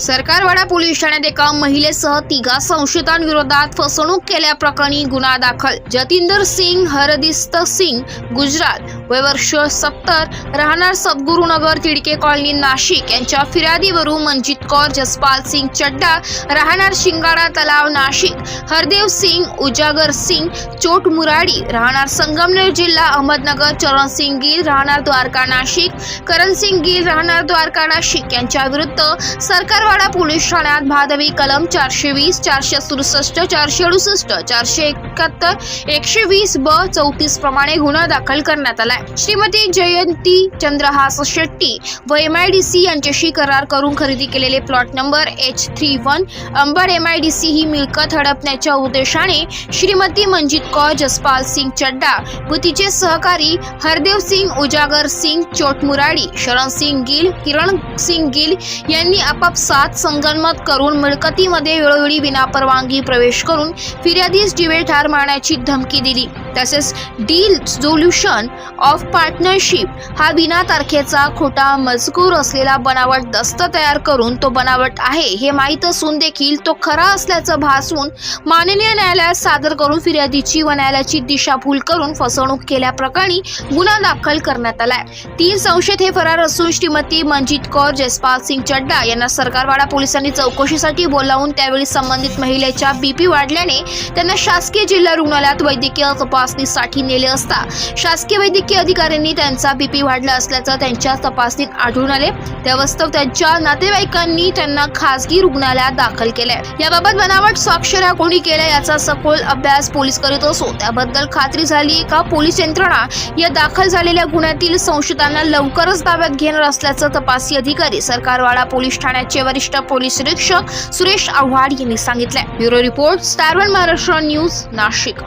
Sarkarwada police ठाण्यात एका महिलेसह तिघा संशयितांविरोधात फसवणूक केल्याप्रकरणी गुन्हा दाखल. जतिंदर सिंग हरदिस्त सिंग गुजरात. वय वर्ष सत्तर राहणार सद्गुरुनगर तिडके कॉलनी नाशिक यांच्या फिर्यादीवरून मनजित कौर जसपाल सिंग चड्डा राहणार शिंगाडा तलाव नाशिक. हरदेव सिंग उजागर सिंग चोट मुराडी राहणार संगमनेर जिल्हा अहमदनगर चरण सिंग गिल राहणार द्वारका नाशिक करण सिंग गिल राहणार द्वारका नाशिक यांच्या विरुद्ध सरकारवाडा पोलीस ठाण्यात भादवी कलम चारशे वीस चारशे सदुसष्ट चारशे अडुसष्ट चारशे एकाहत्तर एकशे वीस ब चौतीस प्रमाणे गुन्हा दाखल करण्यात आलाय. श्रीमती जयंती चंद्रहास शेट्टी व एमआयडीसी यांच्याशी करार करून खरेदी केलेले plot number H three one Ambad MIDC ही मिळकत हडपण्याच्या उद्देशाने श्रीमती मंजित कौर जसपाल सिंग चड्डा व तिचे सहकारी हरदेव सिंग उजागर सिंग चोटमुराडी शरण सिंग गिल किरण सिंग गिल यांनी आपापसात संगनमत करून मिळकतीमध्ये वेळोवेळी विनापरवानगी प्रवेश करून फिर्यादीस जीवे ठार मारण्याची धमकी दिली. तसेच डील सोल्युशन ऑफ पार्टनरशिप हा बिना तारखेचा खोटा मजकूर असलेला बनावट दस्त तयार करून तो बनावट आहे हे माहीत असून देखील तो खरा असल्याचं भासून माननीय न्यायालयात सादर करून फिर्यादीची व न्यायालयाची दिशाभूल करून फसवणूक केल्याप्रकरणी गुन्हा दाखल करण्यात आलाय. तीन संशयित हे फरार असून श्रीमती मनजित कौर जसपाल सिंग चड्डा यांना सरकारवाडा पोलिसांनी चौकशीसाठी बोलावून त्यावेळी संबंधित महिलेच्या बीपी वाढल्याने त्यांना शासकीय जिल्हा रुग्णालयात वैद्यकीय तपासणीसाठी नेले असता. शासकीय वैद्यकीय अधिकाऱ्यांनी त्यांचा बीपी वाढला असल्याचं त्यांच्या तपासणीत आढळून आले. त्यावस्तव त्यांच्या नातेवाईकांनी त्यांना खासगी रुग्णालयात दाखल केलंय. याबाबत बनावट स्वाक्षऱ्या कोणी केल्या याचा सखोल अभ्यास पोलीस करीत असो त्याबद्दल खात्री झाली का पोलीस यंत्रणा या दाखल झालेल्या गुन्ह्यातील संशयितांना लवकरच ताब्यात घेणार असल्याचं तपासी अधिकारी सरकारवाडा पोलीस ठाण्याचे वरिष्ठ पोलीस निरीक्षक सुरेश आव्हाड यांनी सांगितलंय. Bureau report star one Maharashtra news Nashik.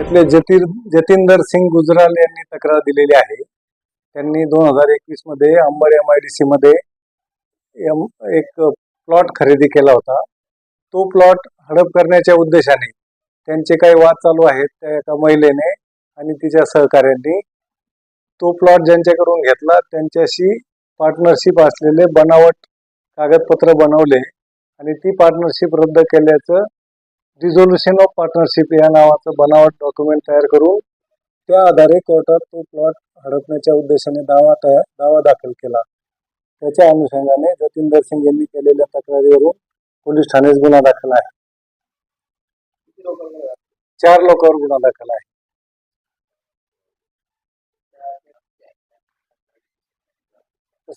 त्यातले जतीर जतींदर सिंग गुजराल यांनी तक्रार दिलेली आहे. त्यांनी दोन हजार एकवीसमध्ये Ambad M I D C मध्ये एक प्लॉट खरेदी केला होता. तो प्लॉट हडप करण्याच्या उद्देशाने त्यांचे काही वाद चालू आहेत त्या एका महिलेने आणि तिच्या सहकाऱ्यांनी. तो प्लॉट ज्यांच्याकडून घेतला त्यांच्याशी पार्टनरशिप असलेले बनावट कागदपत्र बनवले आणि ती पार्टनरशिप रद्द केल्याचं रिझोल्युशन ऑफ पार्टनरशिप या नावाचं बनावट डॉक्युमेंट तयार करून त्या आधारे कोर्टात तो प्लॉट हडपण्याच्या उद्देशाने दावा तयार दावा दाखल केला. त्याच्या अनुषंगाने जतींदर सिंग यांनी केलेल्या तक्रारीवरून पोलीस ठाण्यात गुन्हा दाखल आहे. चार लोकांवर गुन्हा दाखल आहे.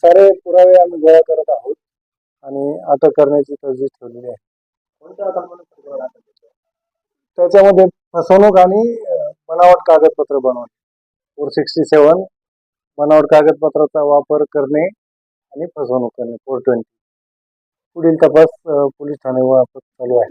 सारे पुरावे आम्ही गोळा करत आहोत आणि अटक करण्याची तरजीह ठेवलेली आहे. त्याच्यामध्ये फसवणूक आणि बनावट कागदपत्र बनवणे. फोर सिक्स्टी सेवन बनावट कागदपत्राचा वापर करणे आणि फसवणूक करणे. फोर ट्वेंटी पुढील तपास पोलीस ठाण्यामार्फत चालू आहे.